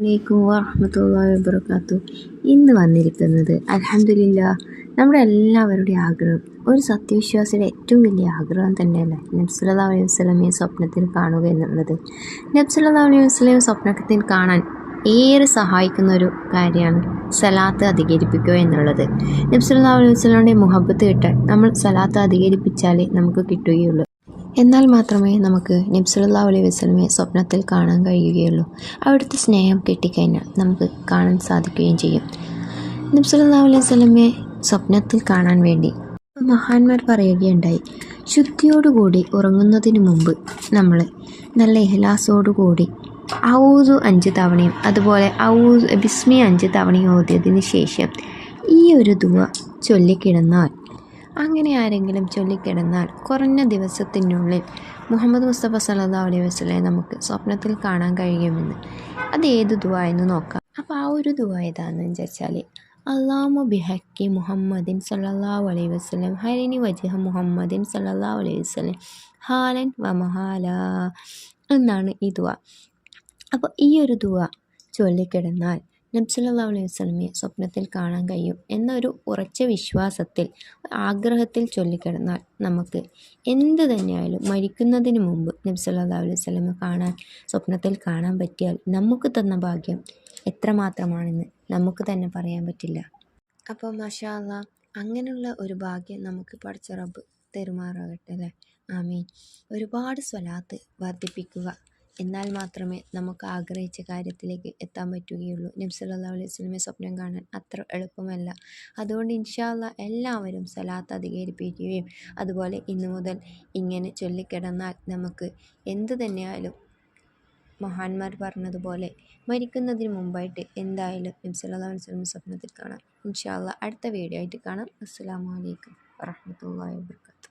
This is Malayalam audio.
അലൈക്കും വറഹമത്തല്ലാഹി വബർക്കാത്തു ഇന്ന് വന്നിരിക്കുന്നത് അലഹമില്ല നമ്മുടെ എല്ലാവരുടെയും ആഗ്രഹം. ഒരു സത്യവിശ്വാസിയുടെ ഏറ്റവും വലിയ ആഗ്രഹം തന്നെയല്ലേ? നബ്സുല്ലാ അലൈഹി വസ്ലമയെ സ്വപ്നത്തിൽ കാണുക എന്നുള്ളത്. നബ്സുല്ലാ അലൈഹി വസ്ലമെ സ്വപ്നത്തിൽ കാണാൻ ഏറെ സഹായിക്കുന്ന ഒരു കാര്യമാണ് സലാത്ത് അധികരിപ്പിക്കുക എന്നുള്ളത്. നബ്സുല്ലാ അലൈഹി വസ്ലമിന്റെ മുഹബത്ത് കിട്ടാൻ നമ്മൾ സലാത്ത് അധികരിപ്പിച്ചാലേ നമുക്ക് കിട്ടുകയുള്ളൂ. എന്നാൽ മാത്രമേ നമുക്ക് നബ്സുല്ലാ അലൈഹി വസ്ലമെ സ്വപ്നത്തിൽ കാണാൻ കഴിയുകയുള്ളൂ. അവിടുത്തെ സ്നേഹം കിട്ടിക്കഴിഞ്ഞാൽ നമുക്ക് കാണാൻ സാധിക്കുകയും ചെയ്യും. നബ്സുല്ലാ അലൈഹി വസ്ലമെ സ്വപ്നത്തിൽ കാണാൻ വേണ്ടി മഹാന്മാർ പറയുകയുണ്ടായി ശുദ്ധിയോടുകൂടി ഉറങ്ങുന്നതിന് മുമ്പ് നമ്മൾ നല്ല ഇഹ്ലാസോടുകൂടി ഔദു അഞ്ച് തവണയും അതുപോലെ ഔദു ബിസ്മി അഞ്ച് തവണയും ഓതിയതിന് ശേഷം ഈ ഒരു ദുവ ചൊല്ലിക്കിടന്നാൽ അങ്ങനെ ആരെങ്കിലും ചൊല്ലിക്കിടന്നാൽ കുറഞ്ഞ ദിവസത്തിനുള്ളിൽ മുഹമ്മദ് മുസ്തഫ സല്ലാ അലൈഹി വസ്ലെ നമുക്ക് സ്വപ്നത്തിൽ കാണാൻ കഴിയുമെന്ന്. അത് ഏത് ദുവാ എന്ന് നോക്കാം. അപ്പോൾ ആ ഒരു ദുവാ ഏതാണെന്ന് വിചാരിച്ചാൽ അള്ളാമു ബിഹക്കി മുഹമ്മദിൻ സല്ലാ അലൈഹി വസ്ലം ഹരിനി വജിഹ മുഹമ്മദിൻ സല്ലാ അലൈഹി വസ്ലം ഹാലൻ വമഹാല എന്നാണ് ഈ ദുവ അപ്പോൾ ഈ ഒരു ദുവ ചൊല്ലിക്കിടന്നാൽ നബ്സല്ലാ അലൈഹി വസ്ലമയെ സ്വപ്നത്തിൽ കാണാൻ കഴിയും എന്നൊരു ഉറച്ച വിശ്വാസത്തിൽ ആഗ്രഹത്തിൽ ചൊല്ലിക്കിടന്നാൽ നമുക്ക് എന്ത് തന്നെയായാലും മരിക്കുന്നതിന് മുമ്പ് നബ്സല്ലാ അലൈഹി വസ്ലമെ കാണാൻ സ്വപ്നത്തിൽ കാണാൻ പറ്റിയാൽ നമുക്ക് തന്ന ഭാഗ്യം എത്രമാത്രമാണെന്ന് നമുക്ക് തന്നെ പറയാൻ പറ്റില്ല. അപ്പോൾ മഷാ അങ്ങനെയുള്ള ഒരു ഭാഗ്യം നമുക്ക് പഠിച്ച റബ്ബ് തെരുമാറാകട്ടെ അല്ലേ? ആമീൻ. ഒരുപാട് സ്വലാത്ത് വർദ്ധിപ്പിക്കുക എന്നാൽ മാത്രമേ നമുക്ക് ആഗ്രഹിച്ച കാര്യത്തിലേക്ക് എത്താൻ പറ്റുകയുള്ളൂ. നബ്സല്ലാ അലൈഹി സ്വലമെ സ്വപ്നം കാണാൻ അത്ര എളുപ്പമല്ല. അതുകൊണ്ട് ഇൻഷാല്ല എല്ലാവരും സലാത്ത് അധികരിപ്പിക്കുകയും അതുപോലെ ഇന്നു മുതൽ ഇങ്ങനെ ചൊല്ലിക്കിടന്നാൽ നമുക്ക് എന്തു തന്നെയായാലും മഹാന്മാർ പറഞ്ഞതുപോലെ മരിക്കുന്നതിന് മുമ്പായിട്ട് എന്തായാലും നബ്സല്ലാ അലൈഹി സ്വലം സ്വപ്നത്തിൽ കാണാം. ഇൻഷാല്ല അടുത്ത വീഡിയോ ആയിട്ട് കാണാം. അസ്സാം വലൈക്കും വാഹമത്തല്ലാ വാബർക്കാത്തു